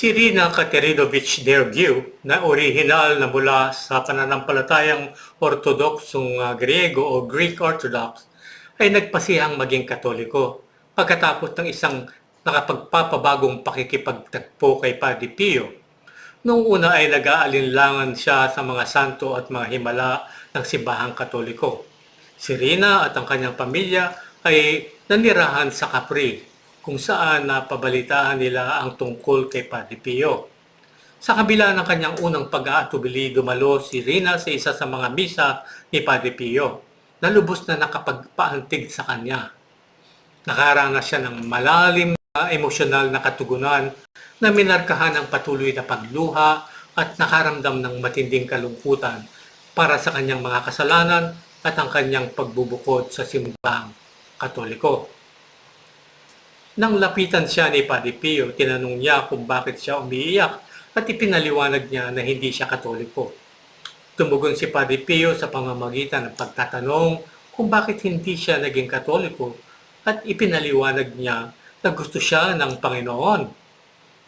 Si Rina Katerinovich Dergiu na orihinal na mula sa pananampalatayang Ortodoksong uh, Griego o Greek Orthodox ay nagpasihang maging Katoliko pagkatapos ng isang nakapagpapabagong pakikipagtagpo kay Padre Pio. Noong una ay nag-aalinlangan siya sa mga santo at mga himala ng simbahang Katoliko. Si Rina at ang kanyang pamilya ay nanirahan sa Capri kung saan napabalitaan nila ang tungkol kay Padre Pio. Sa kabila ng kanyang unang pag-aatubili, dumalo si Rina sa isa sa mga misa ni Padre Pio na lubos na nakapagpaantig sa kanya. Nakaranas siya ng malalim na emosyonal na katugunan na minarkahan ng patuloy na pagluha at nakaramdam ng matinding kalungkutan para sa kanyang mga kasalanan at ang kanyang pagbubukod sa simbahang katoliko. Nang lapitan siya ni Padre Pio, tinanong niya kung bakit siya umiiyak at ipinaliwanag niya na hindi siya katoliko. Tumugon si Padre Pio sa pamamagitan ng pagtatanong kung bakit hindi siya naging katoliko at ipinaliwanag niya na gusto siya ng Panginoon.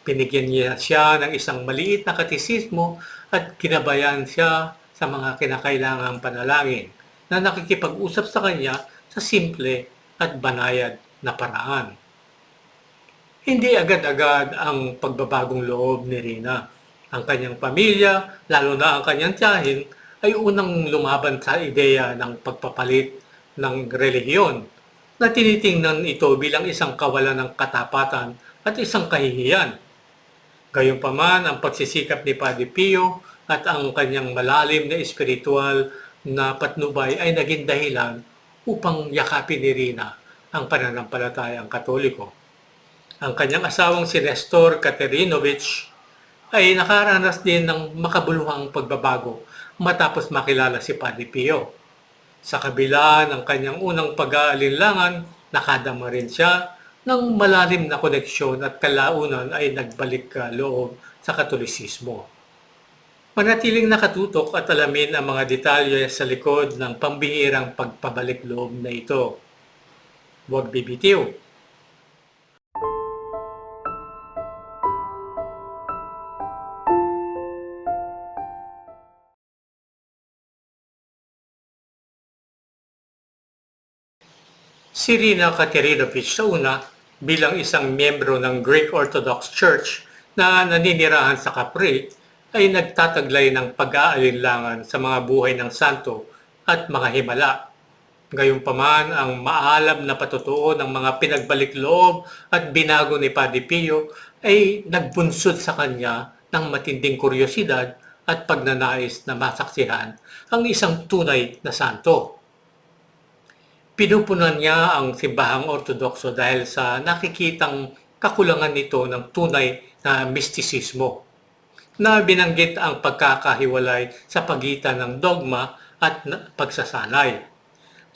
Binigyan niya siya ng isang maliit na katisismo at kinabayan siya sa mga kinakailangang panalangin na nakikipag-usap sa kanya sa simple at banayad na paraan. Hindi agad-agad ang pagbabagong loob ni Rina. Ang kanyang pamilya, lalo na ang kanyang tiyahin, ay unang lumaban sa ideya ng pagpapalit ng relihiyon na tinitingnan ito bilang isang kawalan ng katapatan at isang kahihiyan. Gayunpaman, ang pagsisikap ni Padre Pio at ang kanyang malalim na espiritual na patnubay ay naging dahilan upang yakapin ni Rina ang pananampalatayang katoliko. Ang kanyang asawang si Nestor Katerinovich ay nakaranas din ng makabuluhang pagbabago matapos makilala si Padre Pio. Sa kabila ng kanyang unang pag-aalinlangan, nakadama rin siya ng malalim na koneksyon at kalaunan ay nagbalik ka loob sa katolisismo. Manatiling nakatutok at alamin ang mga detalye sa likod ng pambihirang pagpabalik loob na ito. Huwag bibitiw. Si Rina Katerinovich sa una bilang isang miyembro ng Greek Orthodox Church na naninirahan sa Capri ay nagtataglay ng pag-aalinlangan sa mga buhay ng santo at mga himala. Gayunpaman ang maalam na patutuo ng mga pinagbalik loob at binago ni Padre Pio ay nagbunsod sa kanya ng matinding kuryosidad at pagnanais na masaksihan ang isang tunay na santo. Pinupunan niya ang simbahang ortodokso dahil sa nakikitang kakulangan nito ng tunay na mistisismo na binanggit ang pagkakahiwalay sa pagitan ng dogma at pagsasanay,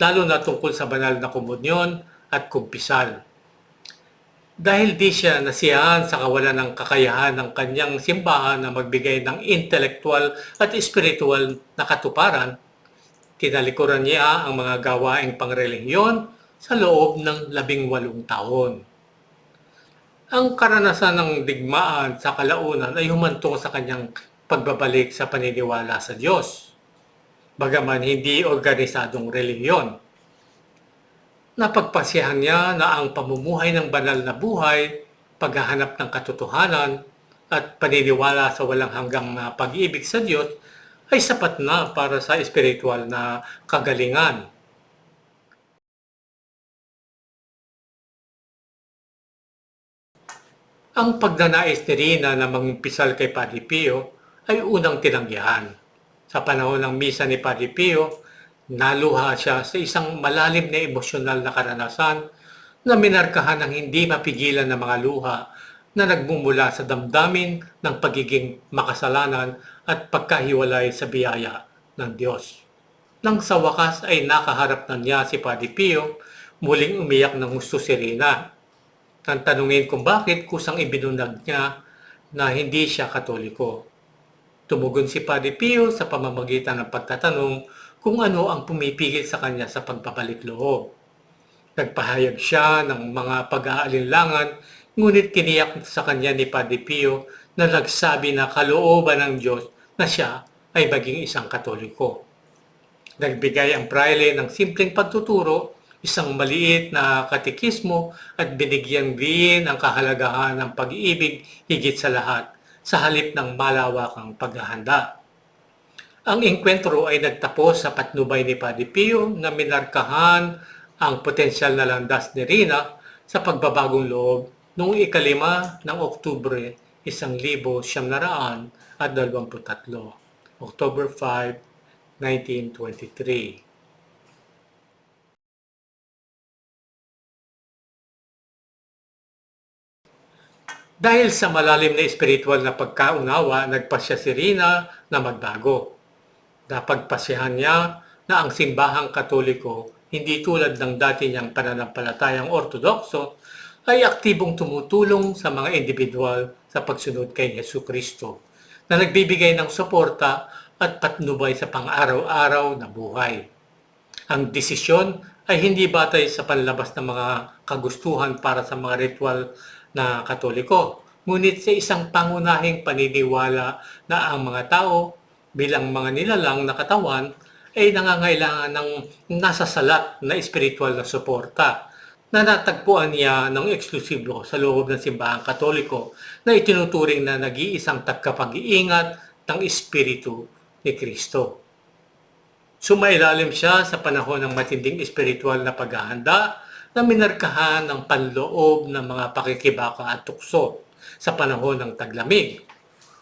lalo na tungkol sa banal na komunyon at kumpisal. Dahil di siya nasiyahan sa kawalan ng kakayahan ng kanyang simbahan na magbigay ng intelektual at espiritual na katuparan, tinalikuran niya ang mga gawaing pangrelihiyon sa loob ng labing walong taon. Ang karanasan ng digmaan sa kalaunan ay humantong sa kanyang pagbabalik sa paniniwala sa Diyos, bagaman hindi organisadong relihiyon. Napagpasyahan niya na ang pamumuhay ng banal na buhay, paghahanap ng katotohanan, at paniniwala sa walang hanggang pag-ibig sa Diyos ay sapat na para sa espiritual na kagalingan. Ang pagnanais ni Rina na mangumpisal kay Padre Pio ay unang tinanggihan. Sa panahon ng misa ni Padre Pio, naluha siya sa isang malalim na emosyonal na karanasan na minarkahan ng hindi mapigilan ng mga luha na nagmumula sa damdamin ng pagiging makasalanan at pagkahiwalay sa biyaya ng Diyos. Nang sa wakas ay nakaharap na niya si Padre Pio, muling umiyak ng gusto si Rina. Nang tanungin kung bakit kusang ibinunag niya na hindi siya katoliko. Tumugon si Padre Pio sa pamamagitan ng pagtatanong kung ano ang pumipigil sa kanya sa pagpapalik loob. Nagpahayag siya ng mga pag-aalinlangan Ngunit tiniyak sa kanya ni Padre Pio na nagsabi na kalooban ng Diyos na siya ay maging isang katoliko. Nagbigay ang praile ng simpleng pagtuturo, isang maliit na katekismo at binigyang diin ang kahalagahan ng pag-ibig higit sa lahat sa halip ng malawakang paghahanda. Ang engkwentro ay nagtapos sa patnubay ni Padre Pio na minarkahan ang potensyal na landas ni Rina sa pagbabagong loob noong ikalima ng Oktubre isang libo siyam na raan at dalawamputatlo. October 5, 1923. Dahil sa malalim na espiritual na pagkaunawa, nagpasya si Rina na magbago. Napagpasyahan niya na ang simbahang katoliko, hindi tulad ng dati niyang pananampalatayang ortodokso, ay aktibong tumutulong sa mga individual sa pagsunod kay Yesu Kristo na nagbibigay ng suporta at patnubay sa pang-araw-araw na buhay. Ang desisyon ay hindi batay sa panlabas ng mga kagustuhan para sa mga ritual na katoliko, ngunit sa isang pangunahing paniniwala na ang mga tao bilang mga nilalang na katawan ay nangangailangan ng nasasalat na espiritual na suporta na natagpuan niya ng eksklusibo sa loob ng simbahang katoliko na itinuturing na nag-iisang tagkapag-iingat ng Espiritu ni Kristo. Sumailalim siya sa panahon ng matinding espiritual na paghahanda na minarkahan ng panloob ng mga pakikibaka at tukso sa panahon ng taglamig.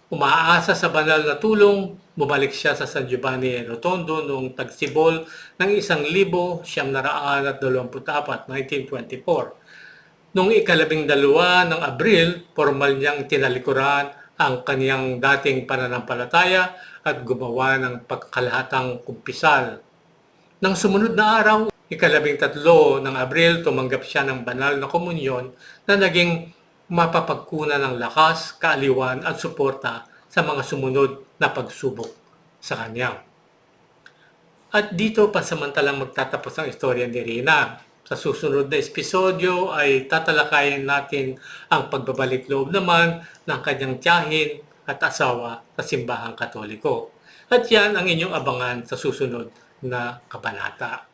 Umaasa sa banal na tulong, bumalik siya sa San Giovanni Rotondo noong tagsibol ng isang libo siyam na raan at dalawamput apat, 1924. Noong ikalabing dalawa ng Abril, formal niyang tinalikuran ang kaniyang dating pananampalataya at gumawa ng pagkalahatang kumpisal. Nang sumunod na araw, ikalabing tatlo ng Abril, tumanggap siya ng banal na komunyon na naging mapapagkunan ng lakas, kaaliwan at suporta sa mga sumunod na pagsubok sa kanya. At dito pasamantalang magtatapos ang istorya ni Rina. Sa susunod na episodyo ay tatalakayin natin ang pagbabalik loob naman ng kanyang tiyahin at asawa sa simbahang katoliko. At yan ang inyong abangan sa susunod na kabanata.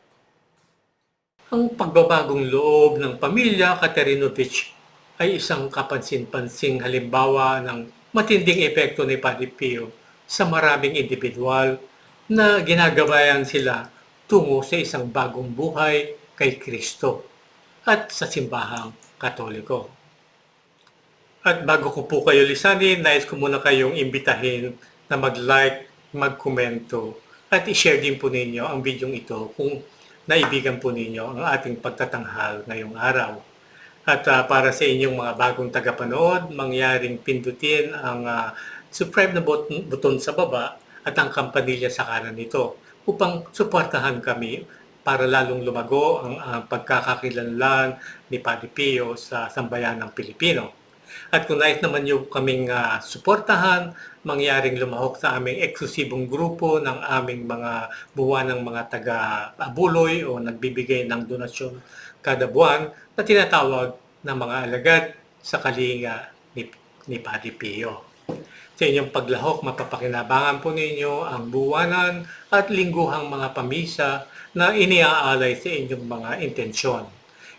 Ang pagbabagong loob ng pamilya Katerinovich ay isang kapansin-pansing halimbawa ng matinding epekto ni Padre Pio sa maraming individual na ginagabayan sila tungo sa isang bagong buhay kay Kristo at sa simbahang katoliko. At bago ko po kayo lisanin, nais ko muna kayong imbitahin na mag-like, mag-komento at i-share din po ninyo ang video ito kung naibigan po ninyo ang ating pagtatanghal ngayong araw. At uh, para sa inyong mga bagong tagapanood, mangyaring pindutin ang uh, subscribe na button, button sa baba at ang kampanilya sa kanan nito upang suportahan kami para lalong lumago ang uh, pagkakakilanlan ni Padre Pio sa sambayan ng Pilipino. At kung nais naman nyo kaming uh, suportahan, mangyaring lumahok sa aming eksklusibong grupo ng aming mga buwan ng mga taga-abuloy o nagbibigay ng donasyon kada buwan na tinatawag na mga alagad sa kalinga ni, ni Padre Pio. Sa inyong paglahok, mapapakinabangan po ninyo ang buwanan at lingguhang mga pamisa na iniaalay sa inyong mga intensyon.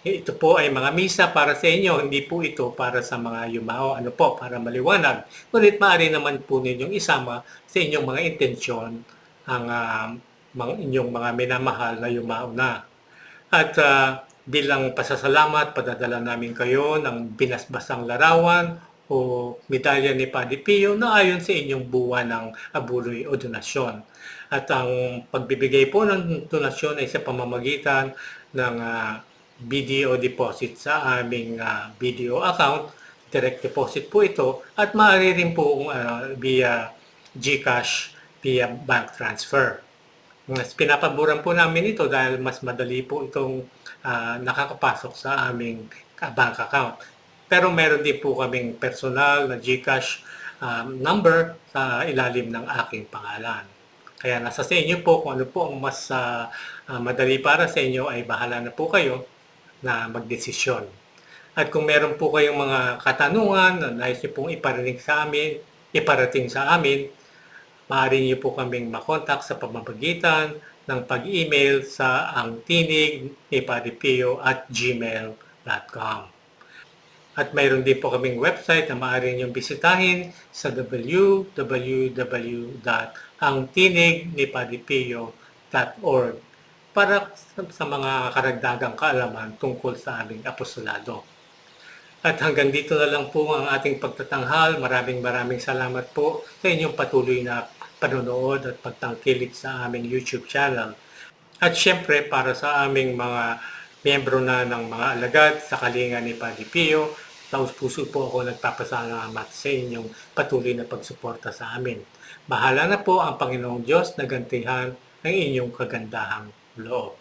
Ito po ay mga misa para sa inyo, hindi po ito para sa mga yumao, ano po, para maliwanag. Ngunit maaari naman po ninyong isama sa inyong mga intensyon ang uh, mga inyong mga minamahal na yumao na. At uh, bilang pasasalamat, padadala namin kayo ng binasbasang larawan o medalya ni Padre Pio na ayon sa inyong buwan ng abuloy o donasyon. At ang pagbibigay po ng donasyon ay sa pamamagitan ng uh, BDO deposit sa aming uh, BDO account. Direct deposit po ito at maaari rin po uh, via GCash via bank transfer. Mas pinapaboran po namin ito dahil mas madali po itong uh, nakakapasok sa aming bank account. Pero meron din po kaming personal na GCash um, number sa ilalim ng aking pangalan. Kaya nasa sa inyo po kung ano po ang mas uh, uh, madali para sa inyo ay bahala na po kayo na magdesisyon. At kung meron po kayong mga katanungan na nais niyo pong iparinig sa amin, iparating sa amin, maaari niyo po kaming makontak sa pamamagitan ng pag-email sa ang tinig ni Padipio at gmail.com. At mayroon din po kaming website na maaari niyong bisitahin sa www.angtinignipadiPio.org para sa mga karagdagang kaalaman tungkol sa aming apostolado. At hanggang dito na lang po ang ating pagtatanghal. Maraming maraming salamat po sa inyong patuloy na panonood at pagtangkilik sa aming YouTube channel. At syempre para sa aming mga miyembro na ng mga alagad sa kalinga ni Padre Pio, taos puso po ako nagpapasalamat sa inyong patuloy na pagsuporta sa amin. Bahala na po ang Panginoong Diyos na gantihan ang inyong kagandahang loob.